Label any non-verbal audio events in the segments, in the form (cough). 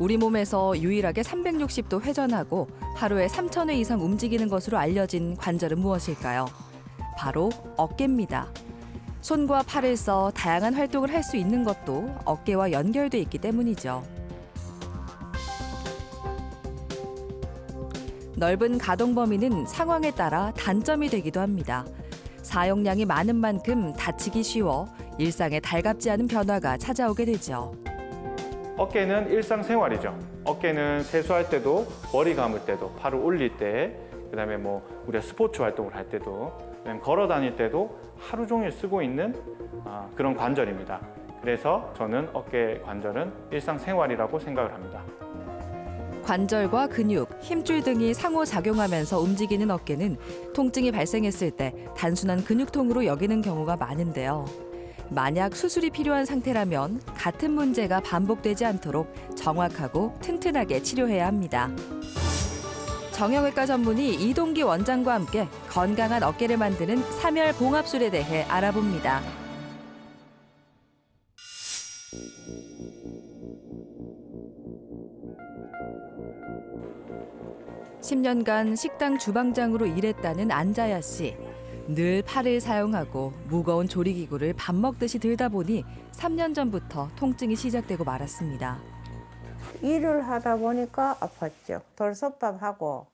우리 몸에서 유일하게 360도 회전하고 하루에 3천 회 이상 움직이는 것으로 알려진 관절은 무엇일까요? 바로 어깨입니다. 손과 팔을 써 다양한 활동을 할 수 있는 것도 어깨와 연결돼 있기 때문이죠. 넓은 가동 범위는 상황에 따라 단점이 되기도 합니다. 사용량이 많은 만큼 다치기 쉬워 일상에 달갑지 않은 변화가 찾아오게 되죠. 어깨는 일상생활이죠. 어깨는 세수할 때도, 머리 감을 때도, 팔을 올릴 때, 그 다음에 뭐 우리가 스포츠 활동을 할 때도, 그다음에 걸어 다닐 때도 하루 종일 쓰고 있는 아, 그런 관절입니다. 그래서 저는 어깨 관절은 일상생활이라고 생각을 합니다. 관절과 근육, 힘줄 등이 상호작용하면서 움직이는 어깨는 통증이 발생했을 때 단순한 근육통으로 여기는 경우가 많은데요. 만약 수술이 필요한 상태라면 같은 문제가 반복되지 않도록 정확하고 튼튼하게 치료해야 합니다. 정형외과 전문의 이동기 원장과 함께 건강한 어깨를 만드는 삼열 봉합술에 대해 알아봅니다. 10년간 식당 주방장으로 일했다는 안자야 씨. 늘 팔을 사용하고 무거운 조리기구를 밥 먹듯이 들다 보니 3년 전부터 통증이 시작되고 말았습니다. 일을 하다 보니까 아팠죠. 돌솥밥하고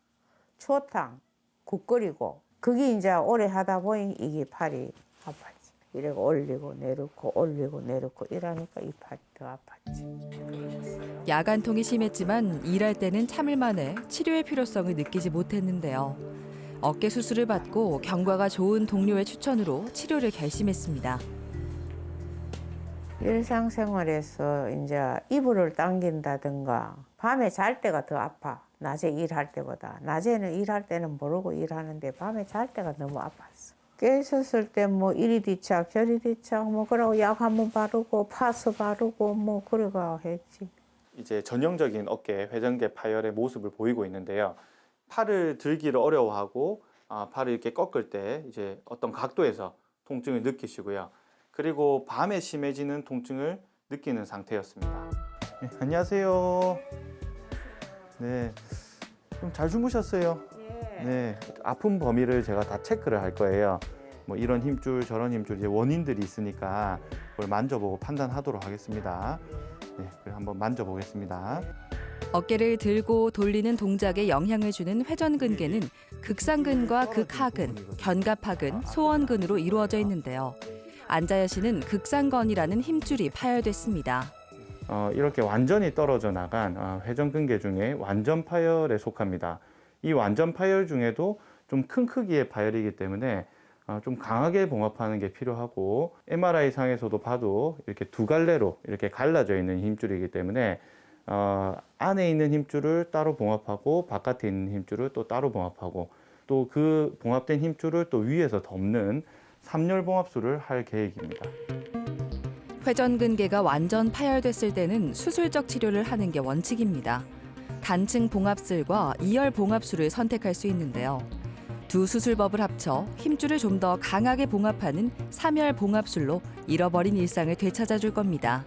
초탕, 국 끓이고 그게 이제 오래 하다 보니 이게 팔이 아팠지. 이러고 올리고 내려고 올리고 내려고 이러니까 이 팔이 더 아팠지. 야간통이 심했지만 일할 때는 참을 만해 치료의 필요성을 느끼지 못했는데요. 어깨 수술을 받고 경과가 좋은 동료의 추천으로 치료를 결심했습니다. 일상생활에서 이제 이불을 당긴다든가 밤에 잘 때가 더 아파. 낮에 일할 때보다. 낮에는 일할 때는 모르고 일하는데 밤에 잘 때가 너무 아팠어. 깨 있었을 때 뭐 이리 뒤착 저리 뒤착 뭐 그러고 약 한 번 바르고 파스 바르고 뭐 그래가 했지. 이제 전형적인 어깨 회전계 파열의 모습을 보이고 있는데요. 팔을 들기를 어려워하고 아, 팔을 이렇게 꺾을 때 이제 어떤 각도에서 통증을 느끼시고요. 그리고 밤에 심해지는 통증을 느끼는 상태였습니다. 네, 안녕하세요. 네, 좀 잘 주무셨어요? 네, 아픈 범위를 제가 다 체크를 할 거예요. 뭐 이런 힘줄, 저런 힘줄 이제 원인들이 있으니까 그걸 만져보고 판단하도록 하겠습니다. 네, 그럼 한번 만져보겠습니다. 어깨를 들고 돌리는 동작에 영향을 주는 회전근개는 극상근과 극하근, 견갑하근, 소원근으로 이루어져 있는데요. 안자야 씨는 극상건이라는 힘줄이 파열됐습니다. 어, 이렇게 완전히 떨어져 나간 어, 회전근개 중에 완전 파열에 속합니다. 이 완전 파열 중에도 좀 큰 크기의 파열이기 때문에 어, 좀 강하게 봉합하는 게 필요하고 MRI 상에서도 봐도 이렇게 두 갈래로 이렇게 갈라져 있는 힘줄이기 때문에 어, 안에 있는 힘줄을 따로 봉합하고 바깥에 있는 힘줄을 또 따로 봉합하고 또 그 봉합된 힘줄을 또 위에서 덮는 삼열 봉합술을 할 계획입니다. 회전근개가 완전 파열됐을 때는 수술적 치료를 하는 게 원칙입니다. 단층 봉합술과 이열 봉합술을 선택할 수 있는데요. 두 수술법을 합쳐 힘줄을 좀 더 강하게 봉합하는 삼열 봉합술로 잃어버린 일상을 되찾아 줄 겁니다.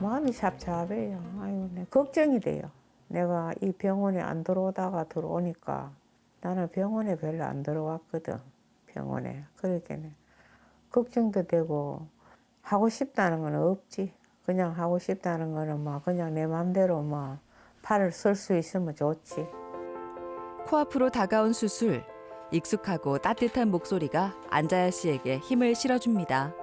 마음이 찹찹해요. 아유, 내 걱정이 돼요. 내가 이 병원에 안 들어오다가 들어오니까 나는 병원에 별로 안 들어왔거든. 병원에. 그러니까 걱정도 되고 하고 싶다는 건 없지. 그냥 하고 싶다는 거는 막 그냥 내 맘대로 막 팔을 쓸 수 있으면 좋지. 코앞으로 다가온 수술. 익숙하고 따뜻한 목소리가 안자야 씨에게 힘을 실어줍니다.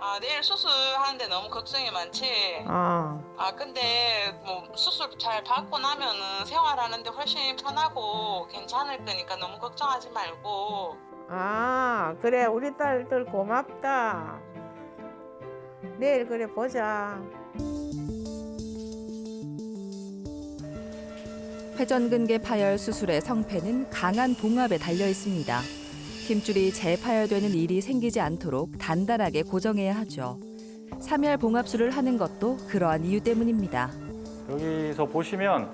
아 내일 수술하는데 너무 걱정이 많지. 아, 아 근데 뭐 수술 잘 받고 나면은 생활하는데 훨씬 편하고 괜찮을 거니까 너무 걱정하지 말고. 아, 그래. 우리 딸들 고맙다. 내일 그래 보자. 회전근개 파열 수술의 성패는 강한 봉합에 달려 있습니다. 힘줄이 재파열되는 일이 생기지 않도록 단단하게 고정해야 하죠. 삼열 봉합술을 하는 것도 그러한 이유 때문입니다. 여기서 보시면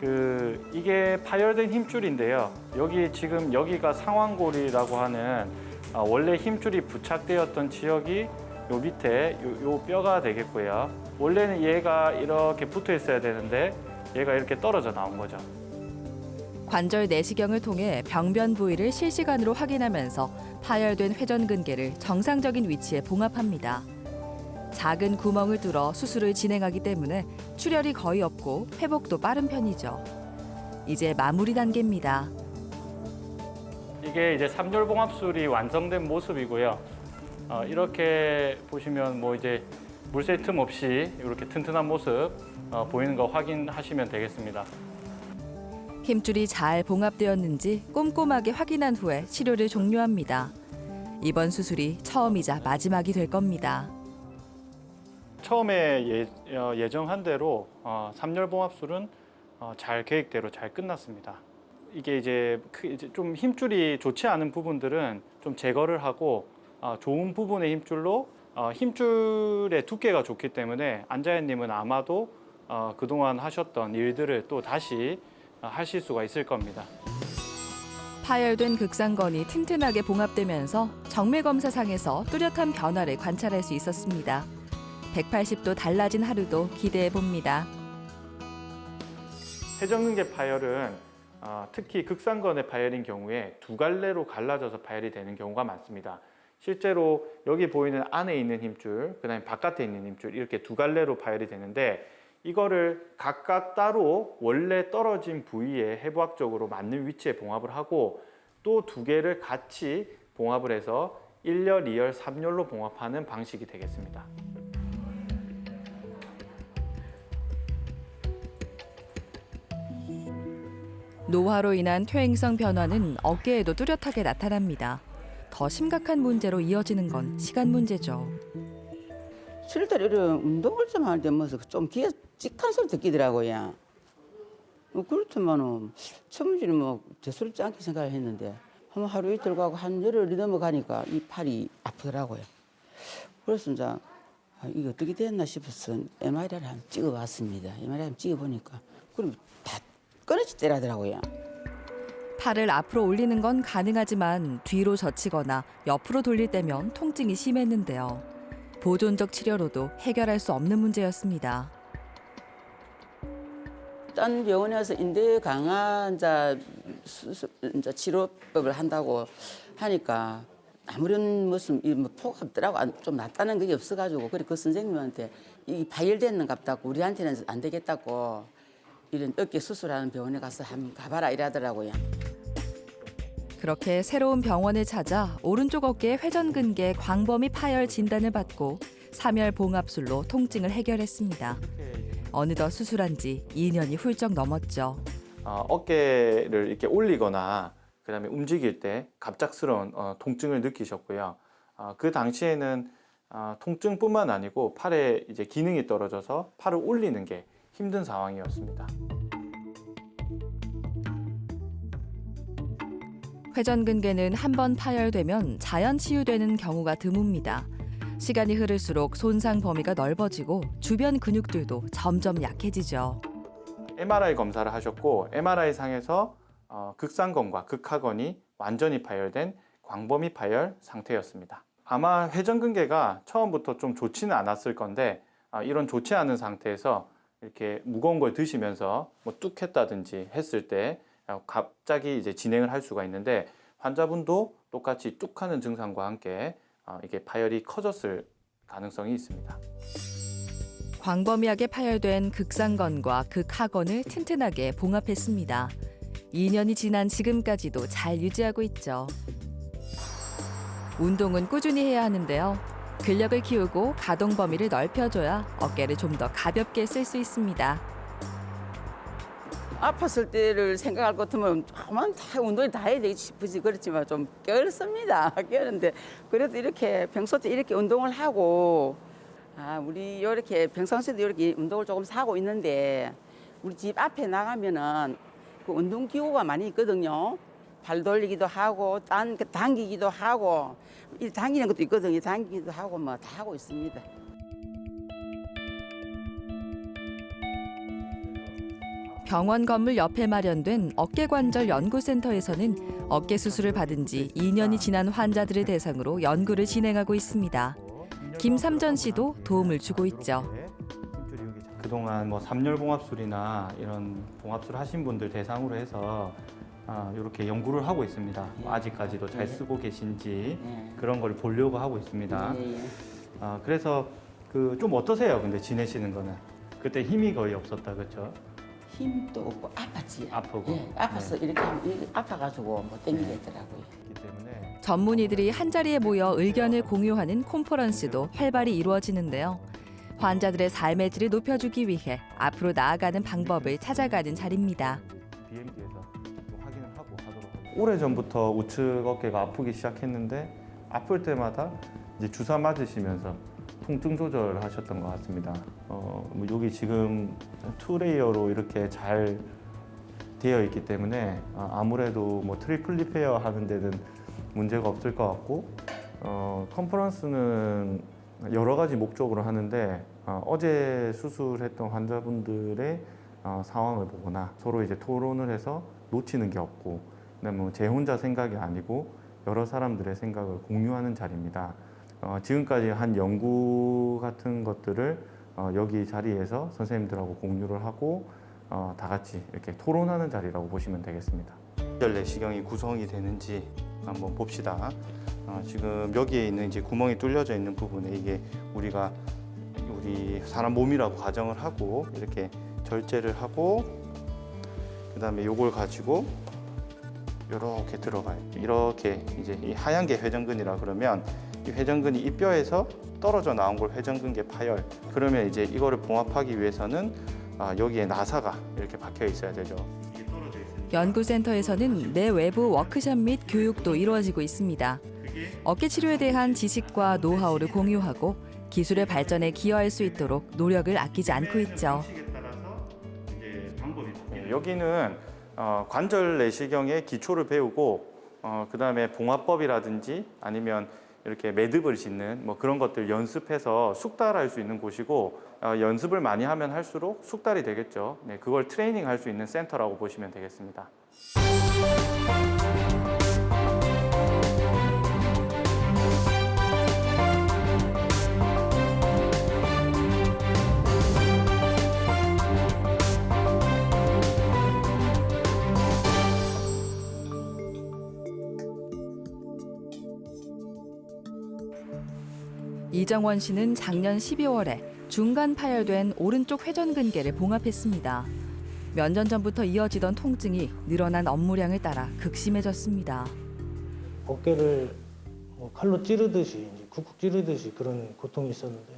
그 이게 파열된 힘줄인데요. 여기 지금 여기가 상완골이라고 하는 아, 원래 힘줄이 부착되었던 지역이 요 밑에 요, 요 뼈가 되겠고요. 원래는 얘가 이렇게 붙어 있어야 되는데 얘가 이렇게 떨어져 나온 거죠. 관절 내시경을 통해 병변 부위를 실시간으로 확인하면서 파열된 회전근개를 정상적인 위치에 봉합합니다. 작은 구멍을 뚫어 수술을 진행하기 때문에 출혈이 거의 없고 회복도 빠른 편이죠. 이제 마무리 단계입니다. 이게 이제 삼열봉합술이 완성된 모습이고요. 어, 이렇게 보시면 뭐 이제 물새 틈 없이 이렇게 튼튼한 모습 어, 보이는 거 확인하시면 되겠습니다. 힘줄이 잘 봉합되었는지 꼼꼼하게 확인한 후에 치료를 종료합니다. 이번 수술이 처음이자 마지막이 될 겁니다. 처음에 예, 어, 예정한 대로 어, 삼열봉합술은 어, 잘 계획대로 잘 끝났습니다. 이게 이제, 크- 이제 좀 힘줄이 좋지 않은 부분들은 좀 제거를 하고 어, 좋은 부분의 힘줄로 어, 힘줄의 두께가 좋기 때문에 안자연님은 아마도 어, 그동안 하셨던 일들을 또 다시 어, 하실 수가 있을 겁니다. 파열된 극상건이 튼튼하게 봉합되면서 정밀 검사상에서 뚜렷한 변화를 관찰할 수 있었습니다. 180도 달라진 하루도 기대해 봅니다. 회전근개 파열은 어, 특히 극상건의 파열인 경우에 두 갈래로 갈라져서 파열이 되는 경우가 많습니다. 실제로 여기 보이는 안에 있는 힘줄, 그다음에 바깥에 있는 힘줄 이렇게 두 갈래로 파열이 되는데 이거를 각각 따로 원래 떨어진 부위에 해부학적으로 맞는 위치에 봉합을 하고 또 두 개를 같이 봉합을 해서 1열, 2열, 3열로 봉합하는 방식이 되겠습니다. 노화로 인한 퇴행성 변화는 어깨에도 뚜렷하게 나타납니다. 더 심각한 문제로 이어지는 건 시간 문제죠. 실제로 이런 운동을 좀 할때 뭐서 좀 귀에 찍한 소리 듣기더라고요. 뭐 그렇지만은 처음에는 뭐 대수롭지 않게 생각을 했는데 한 하루 이틀 가고 한 열흘이 넘어가니까 이 팔이 아프더라고요. 그래서 이제 아, 이게 어떻게 됐나 싶어서 MRI를 한번 찍어봤습니다. MRI 한번 찍어보니까 그럼 다 끊어지더라고요. 팔을 앞으로 올리는 건 가능하지만 뒤로 젖히거나 옆으로 돌릴 때면 통증이 심했는데요. 보존적 치료로도 해결할 수 없는 문제였습니다. 딴 병원에서 인대 강화 이제 치료법을 한다고 하니까 아무런 무슨 이뭐 안- 좀 낫다는 그게 없어가지고 그래 그 선생님한테 이 파열됐는 갑다고 우리한테는 안 되겠다고 이런 어깨 수술하는 병원에 가서 한번 가봐라 이러더라고요. 그렇게 새로운 병원을 찾아 오른쪽 어깨 회전근개 광범위 파열 진단을 받고 삼열 봉합술로 통증을 해결했습니다. 어느덧 수술한 지 2년이 훌쩍 넘었죠. 어, 어깨를 이렇게 올리거나 그다음에 움직일 때 갑작스러운 어, 통증을 느끼셨고요. 어, 그 당시에는 어, 통증뿐만 아니고 팔에 이제 기능이 떨어져서 팔을 올리는 게 힘든 상황이었습니다. 회전근개는 한 번 파열되면 자연 치유되는 경우가 드뭅니다. 시간이 흐를수록 손상 범위가 넓어지고 주변 근육들도 점점 약해지죠. MRI 검사를 하셨고 MRI 상에서 어, 극상건과 극하건이 완전히 파열된 광범위 파열 상태였습니다. 아마 회전근개가 처음부터 좀 좋지는 않았을 건데 아, 이런 좋지 않은 상태에서 이렇게 무거운 걸 드시면서 뭐 뚝 했다든지 했을 때 어, 갑자기 이제 진행을 할 수가 있는데 환자분도 똑같이 뚝 하는 증상과 함께 어, 이게 파열이 커졌을 가능성이 있습니다. 광범위하게 파열된 극상건과 극하건을 튼튼하게 봉합했습니다. 2년이 지난 지금까지도 잘 유지하고 있죠. 운동은 꾸준히 해야 하는데요. 근력을 키우고 가동 범위를 넓혀줘야 어깨를 좀 더 가볍게 쓸 수 있습니다. 아팠을 때를 생각할 것 같으면 아만 다 운동이 다 해야 되지 싶으지 그렇지만 좀 껴있습니다. 껴는데 (laughs) 그래도 이렇게 평소 때 이렇게 운동을 하고 아 우리 이렇게 평상시에도 이렇게 운동을 조금 사고 있는데 우리 집 앞에 나가면은 그 운동 기구가 많이 있거든요. 발 돌리기도 하고 딴 당기기도 하고 이 당기는 것도 있거든요. 당기기도 하고 뭐 다 하고 있습니다. 병원 건물 옆에 마련된 어깨관절 연구센터에서는 어깨 수술을 받은 지 2년이 지난 환자들을 대상으로 연구를 진행하고 있습니다. 김삼전 씨도 도움을 주고 있죠. 그동안 뭐 삼열봉합술이나 이런 봉합술 하신 분들 대상으로 해서 아, 이렇게 연구를 하고 있습니다. 뭐 아직까지도 잘 쓰고 계신지 예. 그런 걸 보려고 하고 있습니다. 예, 예. 아, 그래서 그 좀 어떠세요? 근데 지내시는 거는 그때 힘이 거의 없었다 그렇죠? 힘도 없고 아팠지. 아프고. 예, 아파서 이렇게 하면 이렇게 아파가지고 못 땡기겠더라고요. 그렇기 때문에 전문의들이 한자리에 모여 의견을 공유하는 콘퍼런스도 활발히 이루어지는데요. 환자들의 삶의 질을 높여주기 위해 앞으로 나아가는 방법을 찾아가는 자리입니다. 확인을 하고 하도록. 오래 전부터 우측 어깨가 아프기 시작했는데 아플 때마다 이제 주사 맞으시면서 통증 조절을 하셨던 것 같습니다. 어, 뭐 여기 지금 투 레이어로 이렇게 잘 되어 있기 때문에 아, 아무래도 뭐 트리플 리페어 하는 데는 문제가 없을 것 같고 어, 컨퍼런스는 여러 가지 목적으로 하는데 어, 어제 수술했던 환자분들의 어, 상황을 보거나 서로 이제 토론을 해서 놓치는 게 없고 뭐제 혼자 생각이 아니고 여러 사람들의 생각을 공유하는 자리입니다. 어, 지금까지 한 연구 같은 것들을 어, 여기 자리에서 선생님들하고 공유를 하고 어, 다 같이 이렇게 토론하는 자리라고 보시면 되겠습니다. 열 내시경이 구성이 되는지 한번 봅시다. 어, 지금 여기에 있는 이제 구멍이 뚫려져 있는 부분에 이게 우리가 우리 사람 몸이라고 가정을 하고 이렇게 절제를 하고 그 다음에 요걸 가지고 이렇게 들어가요. 이렇게 이제 이 하얀 게 회전근이라 그러면 이 회전근이 이 뼈에서 떨어져 나온 걸 회전근계 파열. 그러면 이제 이거를 봉합하기 위해서는 아, 여기에 나사가 이렇게 박혀 있어야 되죠. 연구센터에서는 내외부 워크숍 및 교육도 이루어지고 있습니다. 어깨 치료에 대한 지식과 노하우를 공유하고 기술의 발전에 기여할 수 있도록 노력을 아끼지 않고 있죠. 네, 여기는 어, 관절 내시경의 기초를 배우고 어, 그 다음에 봉합법이라든지 아니면 이렇게 매듭을 짓는 뭐 그런 것들 연습해서 숙달할 수 있는 곳이고 어, 연습을 많이 하면 할수록 숙달이 되겠죠. 네, 그걸 트레이닝 할 수 있는 센터라고 보시면 되겠습니다. 이정원 씨는 작년 12월에 중간 파열된 오른쪽 회전근개를 봉합했습니다. 몇 년 전부터 이어지던 통증이 늘어난 업무량을 따라 극심해졌습니다. 어깨를 뭐 칼로 찌르듯이 쿡쿡 찌르듯이 그런 고통이 있었는데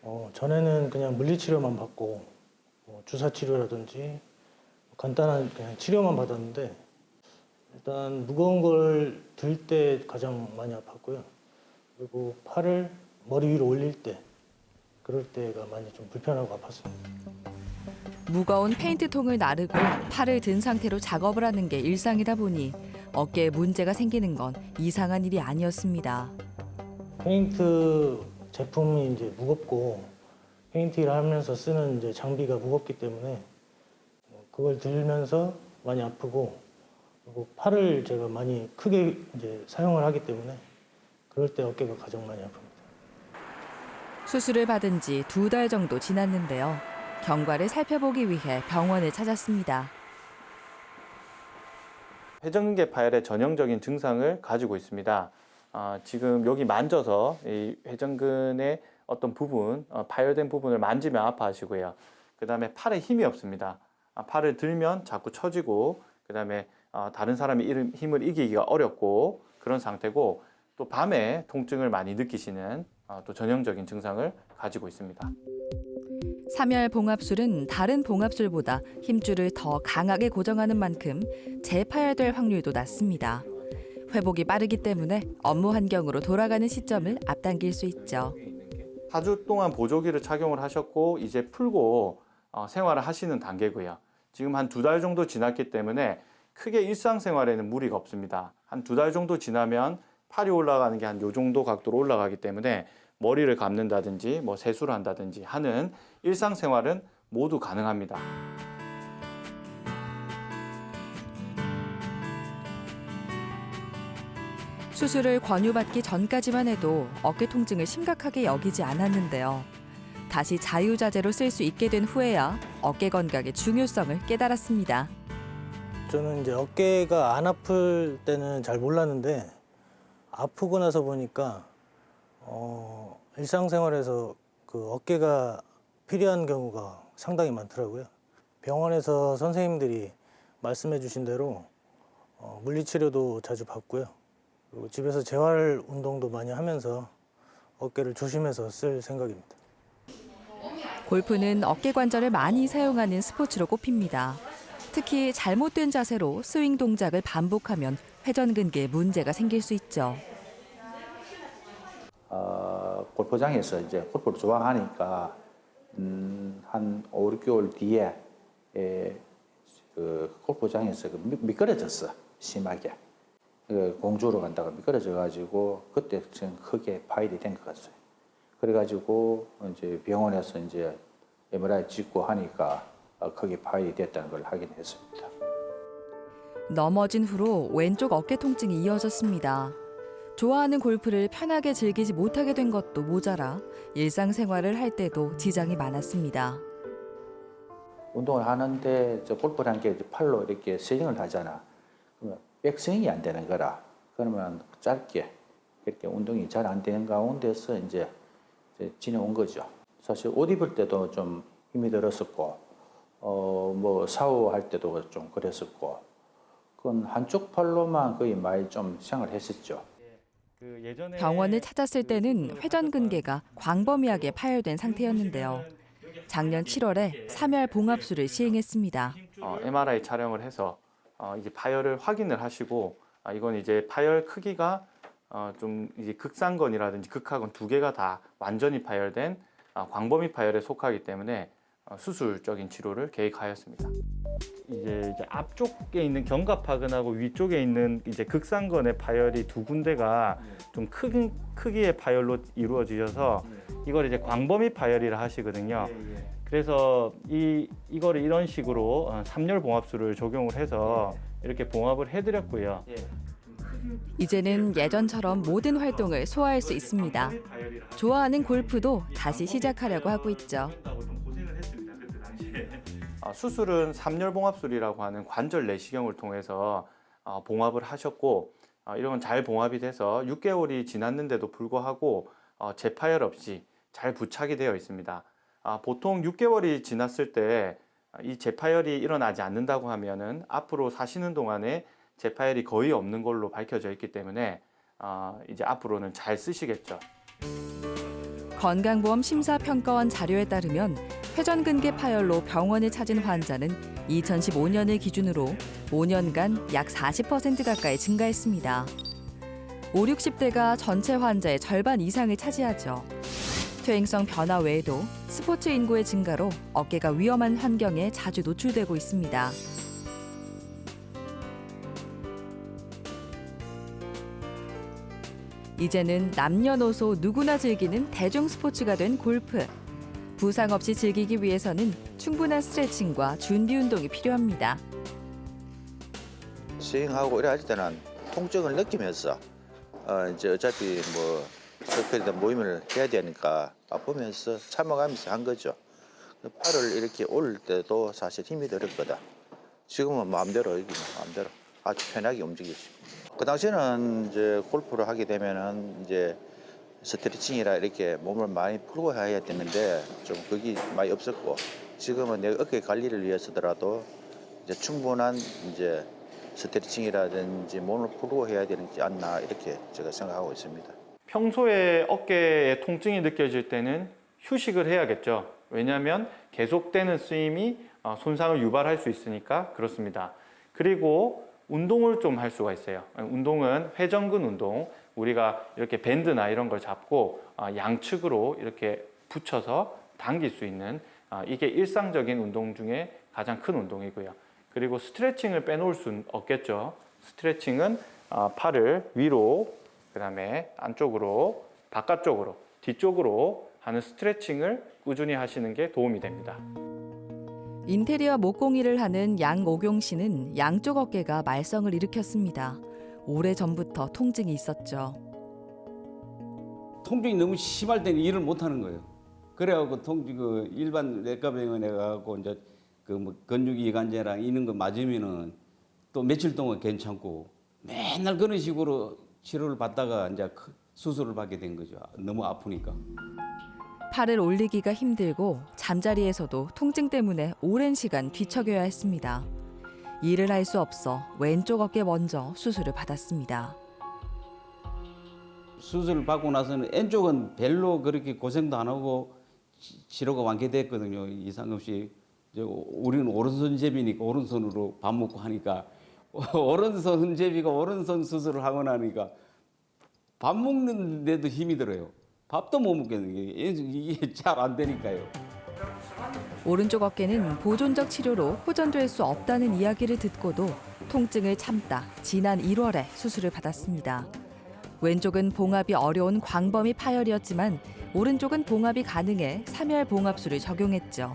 어, 전에는 그냥 물리치료만 받고 뭐 주사 치료라든지 간단한 그냥 치료만 받았는데 일단 무거운 걸 들 때 가장 많이 아팠고요. 그리고 팔을 머리 위로 올릴 때 그럴 때가 많이 좀 불편하고 아팠습니다. 무거운 페인트통을 나르고 팔을 든 상태로 작업을 하는 게 일상이다 보니 어깨에 문제가 생기는 건 이상한 일이 아니었습니다. 페인트 제품이 이제 무겁고 페인팅을 하면서 쓰는 이제 장비가 무겁기 때문에 뭐 그걸 들면서 많이 아프고 그리고 팔을 제가 많이 크게 이제 사용을 하기 때문에 그럴 때 어깨가 가장 많이 아픕니다. 수술을 받은 지 두 달 정도 지났는데요. 경과를 살펴보기 위해 병원을 찾았습니다. 회전근개 파열의 전형적인 증상을 가지고 있습니다. 아, 지금 여기 만져서 이 회전근의 어떤 부분, 어, 파열된 부분을 만지면 아파하시고요. 그 다음에 팔에 힘이 없습니다. 아, 팔을 들면 자꾸 처지고, 그 다음에 어, 다른 사람의 힘을 이기기가 어렵고 그런 상태고, 또 밤에 통증을 많이 느끼시는 어, 또 전형적인 증상을 가지고 있습니다. 삼열 봉합술은 다른 봉합술보다 힘줄을 더 강하게 고정하는 만큼 재파열될 확률도 낮습니다. 회복이 빠르기 때문에 업무 환경으로 돌아가는 시점을 앞당길 수 있죠. 4주 동안 보조기를 착용을 하셨고 이제 풀고 어, 생활을 하시는 단계고요. 지금 한 두 달 정도 지났기 때문에 크게 일상생활에는 무리가 없습니다. 한 두 달 정도 지나면 팔이 올라가는 게 한 요 정도 각도로 올라가기 때문에 머리를 감는다든지 뭐 세수를 한다든지 하는 일상생활은 모두 가능합니다. 수술을 권유받기 전까지만 해도 어깨 통증을 심각하게 여기지 않았는데요. 다시 자유자재로 쓸 수 있게 된 후에야 어깨 건강의 중요성을 깨달았습니다. 저는 이제 어깨가 안 아플 때는 잘 몰랐는데 아프고 나서 보니까 어, 일상생활에서 그 어깨가 필요한 경우가 상당히 많더라고요. 병원에서 선생님들이 말씀해 주신 대로 어, 물리치료도 자주 받고요. 그리고 집에서 재활 운동도 많이 하면서 어깨를 조심해서 쓸 생각입니다. 골프는 어깨 관절을 많이 사용하는 스포츠로 꼽힙니다. 특히 잘못된 자세로 스윙 동작을 반복하면 회전근개에 문제가 생길 수 있죠. 어, 골프장에서 이제 골프를 좋아하니까 음, 한 5, 6개월 뒤에 에, 그 골프장에서 그 미- 미끄러졌어 심하게 그 공주로 간다가 미끄러져 가지고 그때 좀 크게 파열이 된 것 같아요. 그래가지고 이제 병원에서 이제 MRI 찍고 하니까 어, 크게 파열이 됐다는 걸 확인했습니다. 넘어진 후로 왼쪽 어깨 통증이 이어졌습니다. 좋아하는 골프를 편하게 즐기지 못하게 된 것도 모자라 일상생활을 할 때도 지장이 많았습니다. 운동을 하는데 저 골프라는 게 팔로 이렇게 스윙을 하잖아. 그러면 백스윙이 안 되는 거라. 그러면 짧게 이렇게 운동이 잘 안 되는 가운데서 이제 지내온 거죠. 사실 옷 입을 때도 좀 힘이 들었었고, 어, 뭐 샤워할 때도 좀 그랬었고, 그건 한쪽 팔로만 거의 많이 좀 생활 했었죠. 그 예전에 병원을 찾았을 때는 회전근개가 광범위하게 파열된 상태였는데요. 작년 7월에 삼열 봉합술을 시행했습니다. 어, MRI 촬영을 해서 어, 이제 파열을 확인을 하시고 아, 이건 이제 파열 크기가 어, 좀 이제 극상건이라든지 극하건 두 개가 다 완전히 파열된 아, 광범위 파열에 속하기 때문에 어, 수술적인 치료를 계획하였습니다. 이제, 이제 앞쪽에 있는 견갑하근하고 위쪽에 있는 이제 극상건의 파열이 두 군데가 좀 큰 크기의 파열로 이루어지셔서 이걸 이제 광범위 파열이라 하시거든요. 그래서 이 이거를 이런 식으로 어, 삼열 봉합술을 적용을 해서 이렇게 봉합을 해드렸고요. 이제는 예전처럼 모든 활동을 소화할 수 있습니다. 좋아하는 골프도 다시 시작하려고 하고 있죠. 아, 수술은 삼열 봉합술이라고 하는 관절 내시경을 통해서 어, 봉합을 하셨고 어, 이런 건잘 봉합이 돼서 6개월이 지났는데도 불구하고 어, 재파열 없이 잘 부착이 되어 있습니다. 아, 보통 6개월이 지났을 때 이 재파열이 일어나지 않는다고 하면은 앞으로 사시는 동안에 재파열이 거의 없는 걸로 밝혀져 있기 때문에 아, 이제 앞으로는 잘 쓰시겠죠. 건강보험 심사평가원 자료에 따르면 회전근개 파열로 병원을 찾은 환자는 2015년을 기준으로 5년간 약 40% 가까이 증가했습니다. 5, 60대가 전체 환자의 절반 이상을 차지하죠. 퇴행성 변화 외에도 스포츠 인구의 증가로 어깨가 위험한 환경에 자주 노출되고 있습니다. 이제는 남녀노소 누구나 즐기는 대중 스포츠가 된 골프. 부상 없이 즐기기 위해서는 충분한 스트레칭과 준비 운동이 필요합니다. 스윙하고 이래 할 때는 통증을 느끼면서 어 이제 어차피 뭐 스크린이든 모임을 해야 되니까 아프면서 참아가면서 한 거죠. 팔을 이렇게 올릴 때도 사실 힘이 들었거든. 지금은 마음대로 이기 마음대로 아주 편하게 움직이지. 그 당시에는 이제 골프를 하게 되면은 이제 스트레칭이라 이렇게 몸을 많이 풀고 해야 되는데 좀 그게 많이 없었고 지금은 내 어깨 관리를 위해서더라도 이제 충분한 이제 스트레칭이라든지 몸을 풀고 해야 되지 않나 이렇게 제가 생각하고 있습니다. 평소에 어깨에 통증이 느껴질 때는 휴식을 해야겠죠. 왜냐하면 계속되는 쓰임이 어, 손상을 유발할 수 있으니까 그렇습니다. 그리고 운동을 좀 할 수가 있어요. 운동은 회전근 운동. 우리가 이렇게 밴드나 이런 걸 잡고 어, 양측으로 이렇게 붙여서 당길 수 있는 어, 이게 일상적인 운동 중에 가장 큰 운동이고요. 그리고 스트레칭을 빼놓을 수는 없겠죠. 스트레칭은 어, 팔을 위로 그 다음에 안쪽으로 바깥쪽으로 뒤쪽으로 하는 스트레칭을 꾸준히 하시는 게 도움이 됩니다. 인테리어 목공일을 하는 양오경 씨는 양쪽 어깨가 말썽을 일으켰습니다. 오래전부터 통증이 있었죠. 통증이 너무 심할 때는 일을 못 하는 거예요. 그래갖고 통증 그 일반 내과 병원에 가고 이제 그뭐 근육 이간제랑 이런 거 맞으면은 또 며칠 동안 괜찮고 맨날 그런 식으로 치료를 받다가 이제 크- 수술을 받게 된 거죠. 너무 아프니까. 팔을 올리기가 힘들고 잠자리에서도 통증 때문에 오랜 시간 뒤척여야 했습니다. 일을 할 수 없어 왼쪽 어깨 먼저 수술을 받았습니다. 수술을 받고 나서는 왼쪽은 별로 그렇게 고생도 안 하고 치- 치료가 완쾌됐거든요. 이상 없이 우리는 오른손잡이니까 오른손으로 밥 먹고 하니까 (laughs) 오른손잡이가 오른손 수술을 하고 나니까 밥 먹는데도 힘이 들어요. 밥도 못 먹겠는 게 이게 잘 안 되니까요. 오른쪽 어깨는 보존적 치료로 호전될 수 없다는 이야기를 듣고도 통증을 참다 지난 1월에 수술을 받았습니다. 왼쪽은 봉합이 어려운 광범위 파열이었지만 오른쪽은 봉합이 가능해 삼열 봉합술을 적용했죠.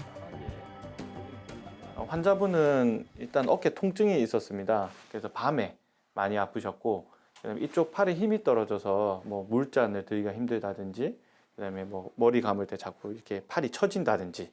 어, 환자분은 일단 어깨 통증이 있었습니다. 그래서 밤에 많이 아프셨고 그다음에 이쪽 팔에 힘이 떨어져서 뭐 물잔을 들기가 힘들다든지 그다음에 뭐 머리 감을 때 자꾸 이렇게 팔이 처진다든지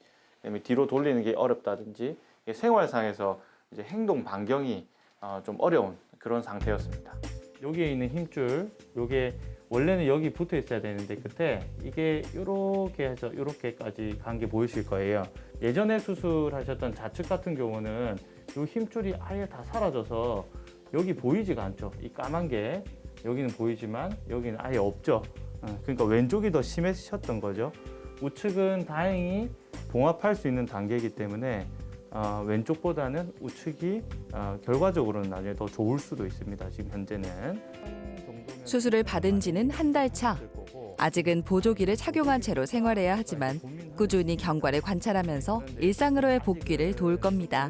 그다음에 뒤로 돌리는 게 어렵다든지 이게 생활상에서 이제 행동 반경이 어, 좀 어려운 그런 상태였습니다. 여기에 있는 힘줄, 요게 원래는 여기 붙어 있어야 되는데 그때 이게 이렇게 해서 이렇게까지 간 게 보이실 거예요. 예전에 수술하셨던 좌측 같은 경우는 이 힘줄이 아예 다 사라져서 여기 보이지가 않죠. 이 까만 게 여기는 보이지만 여기는 아예 없죠. 어, 그러니까 왼쪽이 더 심해졌던 거죠. 우측은 다행히 봉합할 수 있는 단계이기 때문에 어, 왼쪽보다는 우측이 어, 결과적으로는 나중에 더 좋을 수도 있습니다. 지금 현재는 수술을 받은 지는 한 달 차. 아직은 보조기를 착용한 채로 생활해야 하지만 꾸준히 경과를 관찰하면서 일상으로의 복귀를 도울 겁니다.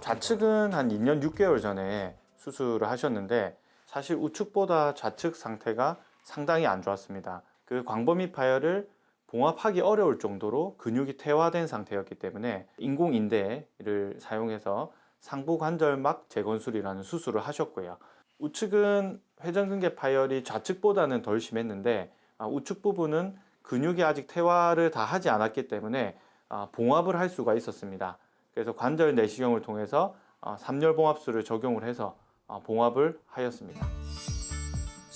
좌측은 한 2년 6개월 전에 수술을 하셨는데 사실 우측보다 좌측 상태가 상당히 안 좋았습니다. 그 광범위 파열을 봉합하기 어려울 정도로 근육이 퇴화된 상태였기 때문에 인공 인대를 사용해서 상부 관절막 재건술이라는 수술을 하셨고요. 우측은 회전근개 파열이 좌측보다는 덜 심했는데 아, 우측 부분은 근육이 아직 퇴화를 다 하지 않았기 때문에 아, 봉합을 할 수가 있었습니다. 그래서 관절 내시경을 통해서 어, 삼열 봉합술을 적용을 해서 어, 봉합을 하였습니다.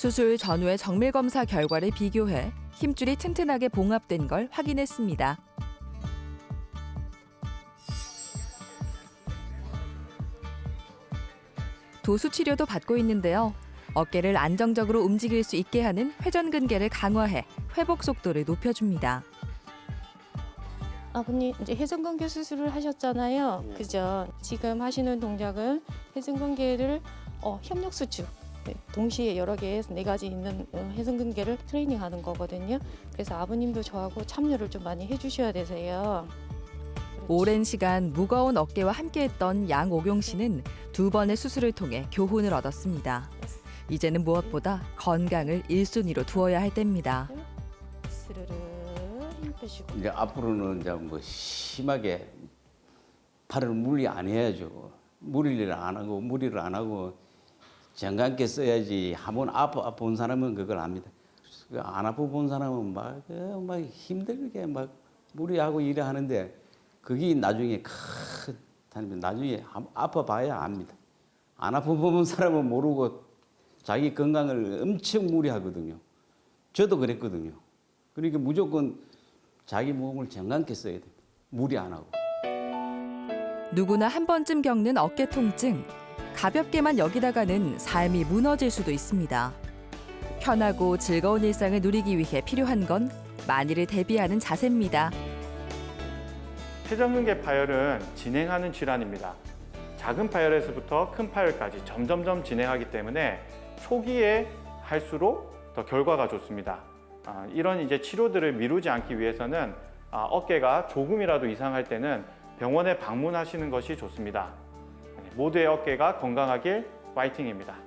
수술 전후의 정밀 검사 결과를 비교해 힘줄이 튼튼하게 봉합된 걸 확인했습니다. 도수 치료도 받고 있는데요. 어깨를 안정적으로 움직일 수 있게 하는 회전근개를 강화해 회복 속도를 높여줍니다. 아버님 이제 회전근개 수술을 하셨잖아요. 그죠? 지금 하시는 동작은 회전근개를 어, 협력 수축 네, 동시에 여러 개의 네 가지 있는 어, 회전근개를 트레이닝하는 거거든요. 그래서 아버님도 저하고 참여를 좀 많이 해주셔야 되세요. 그렇지. 오랜 시간 무거운 어깨와 함께했던 양옥용 씨는 두 번의 수술을 통해 교훈을 얻었습니다. 이제는 무엇보다 건강을 1순위로 두어야 할 때입니다. 스르르 힘 빼시고 이제 앞으로는 이제 뭐 심하게 팔을 무리 안 해야죠. 무리를 안 하고 무리를 안 하고 정감게 써야지. 한번 아파 본 사람은 그걸 압니다. 그안 아파 본 사람은 막, 그막 힘들게 막 무리하고 일을 하는데 그게 나중에 큰 나중에 한- 아파 봐야 압니다. 안 아파 본 사람은 모르고 자기 건강을 엄청 무리하거든요. 저도 그랬거든요. 그러니까 무조건 자기 몸을 정감게 써야 됩니다. 무리 안 하고. 누구나 한 번쯤 겪는 어깨 통증. 가볍게만 여기다가는 삶이 무너질 수도 있습니다. 편하고 즐거운 일상을 누리기 위해 필요한 건 만일을 대비하는 자세입니다. 회전근개 파열은 진행하는 질환입니다. 작은 파열에서부터 큰 파열까지 점점점 진행하기 때문에 초기에 할수록 더 결과가 좋습니다. 아, 이런 이제 치료들을 미루지 않기 위해서는 아, 어깨가 조금이라도 이상할 때는 병원에 방문하시는 것이 좋습니다. 네, 모두의 어깨가 건강하길 파이팅입니다.